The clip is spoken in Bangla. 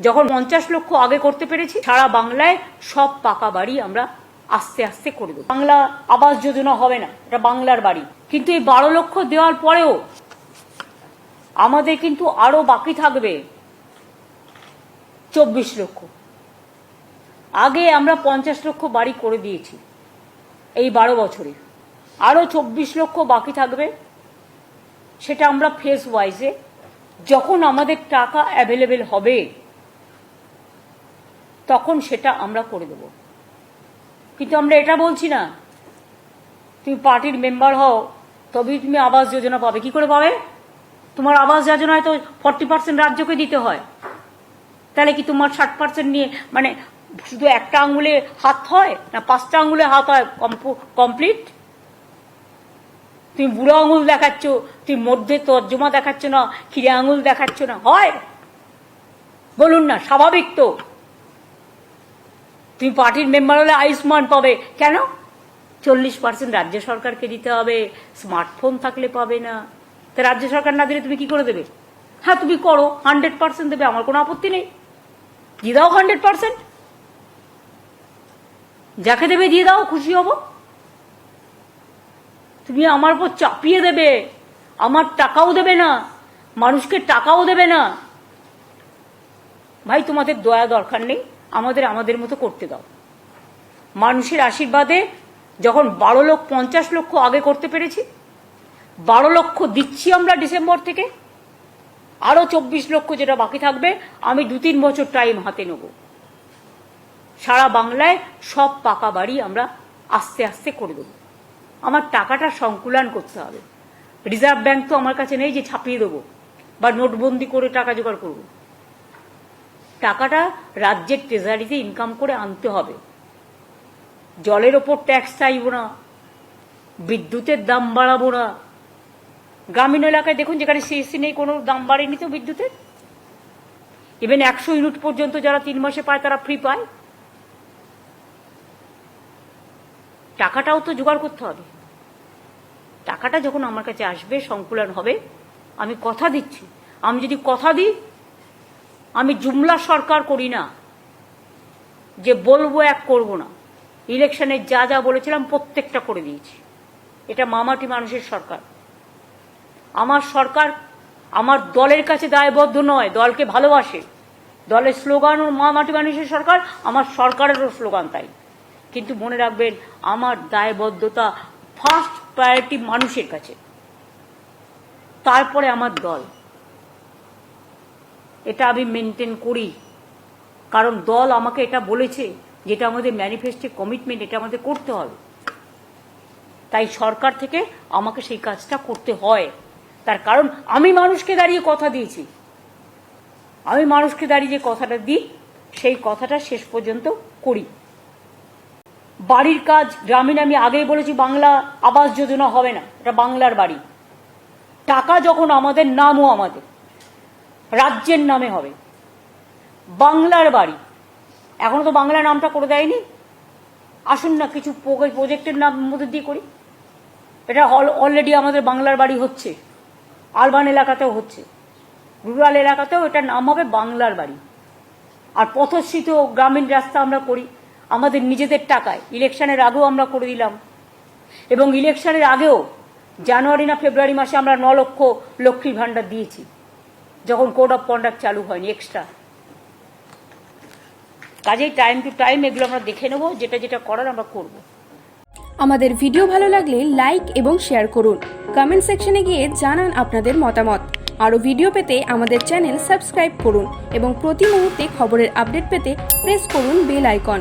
যখন পঞ্চাশ লক্ষ আগে করতে পেরেছি, সারা বাংলায় সব পাকা বাড়ি আমরা আস্তে আস্তে করে দেবো বাংলা আবাস যোজনা হবে না, এটা বাংলার বাড়ি। কিন্তু এই বারো লক্ষ দেওয়ার পরেও আমাদের কিন্তু আরও বাকি থাকবে চব্বিশ লক্ষ। আগে আমরা পঞ্চাশ লক্ষ বাড়ি করে দিয়েছি এই বারো বছরে। আরও চব্বিশ লক্ষ বাকি থাকবে, সেটা আমরা ফেস ওয়াইজে যখন আমাদের টাকা অ্যাভেলেবেল হবে তখন সেটা আমরা করে দেব। কিন্তু আমরা এটা বলছি না, তুমি পার্টির মেম্বার হও, তবেই তুমি আবাস যোজনা পাবে। কি করে পাবে? তোমার আবাস যোজনায় তো ফর্টি পার্সেন্ট রাজ্যকে দিতে হয়। তাহলে কি তোমার ষাট পার্সেন্ট নিয়ে মানে শুধু একটা আঙুলে হাত হয় না পাঁচটা আঙুলে হাত হয় কমপ্লিট? তুমি বুড়ো আঙুল দেখাচ্ছ, তুমি মধ্যে তর্জমা দেখাচ্ছ না খিরে আঙুল দেখাচ্ছ না, হয়? বলুন না, স্বাভাবিক তো। তুমি পার্টির মেম্বার হলে আয়ুষ্মান পাবে। কেন? চল্লিশ পার্সেন্ট রাজ্য সরকারকে দিতে হবে স্মার্টফোন থাকলে পাবে না। তা রাজ্য সরকার না দিলে তুমি কি করে দেবে? হ্যাঁ তুমি করো হান্ড্রেড পার্সেন্ট দেবে, আমার কোনো আপত্তি নেই। দিয়ে দাও হান্ড্রেড পার্সেন্ট যাকে দেবে দিয়ে দাও, খুশি হব। তুমি আমার উপর চাপিয়ে দেবে, আমার টাকাও দেবে না, মানুষকে টাকাও দেবে না। ভাই, তোমাদের দয়া দরকার নেই। আমাদের আমাদের মতো করতে দাও। মানুষের আশীর্বাদে যখন বারো লক্ষ, পঞ্চাশ লক্ষ আগে করতে পেরেছি, বারো লক্ষ দিচ্ছি আমরা ডিসেম্বর থেকে, আরও চব্বিশ লক্ষ যেটা বাকি থাকবে, আমি দু তিন বছর টাইম হাতে নেব। সারা বাংলায় সব পাকা বাড়ি আমরা আস্তে আস্তে করে দেবো। আমার টাকাটা সংকুলান করতে হবে। রিজার্ভ ব্যাংক তো আমার কাছে নেই যে ছাপিয়ে দেবো, বা নোটবন্দি করে টাকা জোগাড় করব। টাকাটা রাজ্যের ট্রেজারিতে ইনকাম করে আনতে হবে। জলের ওপর ট্যাক্স চাইব না, বিদ্যুতের দাম বাড়াবো না। গ্রামীণ এলাকায় দেখুন, যেখানে সিএসসি নেই, কোনো দাম বাড়েনি তো বিদ্যুতের? ইভেন একশো ইউনিট পর্যন্ত যারা তিন মাসে পায়, তারা ফ্রি পায়। টাকাটাও তো জোগাড় করতে হবে। টাকাটা যখন আমার কাছে আসবে, সংকুলন হবে, আমি কথা দিচ্ছি। আমি যদি কথা দিই আমি জুমলা সরকার করি না, যে বলব এক করব না। ইলেকশনে যা যা বলেছিলাম প্রত্যেকটা করে দিয়েছি। এটা মামাটি মানুষের সরকার। আমার সরকার আমার দলের কাছে দায়বদ্ধ নয়, দলকে ভালোবাসে। দলের স্লোগান ও মা মাটি মানুষের সরকার, আমার সরকারেরও স্লোগান তাই। কিন্তু মনে রাখবেন, আমার দায়বদ্ধতা ফার্স্ট প্রায়োরিটি মানুষের কাছে। তারপরে আমার দল। এটা আমি মেনটেন করি। কারণ দল আমাকে এটা বলেছে যেটা আমাদের ম্যানিফেস্টে কমিটমেন্ট এটা আমাদের করতে হবে। তাই সরকার থেকে আমাকে সেই কাজটা করতে হয়। তার কারণ আমি মানুষকে দাঁড়িয়ে কথা দিয়েছি। আমি মানুষকে দাঁড়িয়ে যে কথাটা দিই, সেই কথাটা শেষ পর্যন্ত করি। বাড়ির কাজ, গ্রামীণ আমি আগেই বলেছি, বাংলা আবাস যোজনা হবে না। এটা বাংলার বাড়ি। টাকা যখন আমাদের, নামও আমাদের। রাজ্যের নামে হবে। বাংলার বাড়ি। এখনও তো বাংলা নামটা করে দেয়নি। আসুন না কিছু প্রজেক্টের নাম মধ্যে দিয়ে করি। এটা অল অলরেডি আমাদের বাংলার বাড়ি হচ্ছে। আরবান এলাকাতেও হচ্ছে। রুরাল এলাকাতেও এটার নাম হবে বাংলার বাড়ি। আর পথশ্রীত গ্রামীণ রাস্তা আমরা করি। আমাদের নিজেদের টাকায়। ইলেকশনের আগেও আমরা করে দিলাম। এবং ইলেকশনের আগেও জানুয়ারি না ফেব্রুয়ারি মাসে আমরা ন লক্ষ লক্ষ্মীর ভাণ্ডার দিয়েছি। যখন কোড অফ কন্ডাক্ট চালু হয়নি এক্সট্রা কাজেই টাইম টু টাইম এগুলো আমরা দেখে নেব, যেটা যেটা করার আমরা করব। আমাদের ভিডিও ভালো লাগলে লাইক এবং শেয়ার করুন। কমেন্ট সেকশনে গিয়ে জানান আপনাদের মতামত। আরও ভিডিও পেতে আমাদের চ্যানেল সাবস্ক্রাইব করুন এবং প্রতি মুহূর্তে খবরের আপডেট পেতে প্রেস করুন বেল আইকন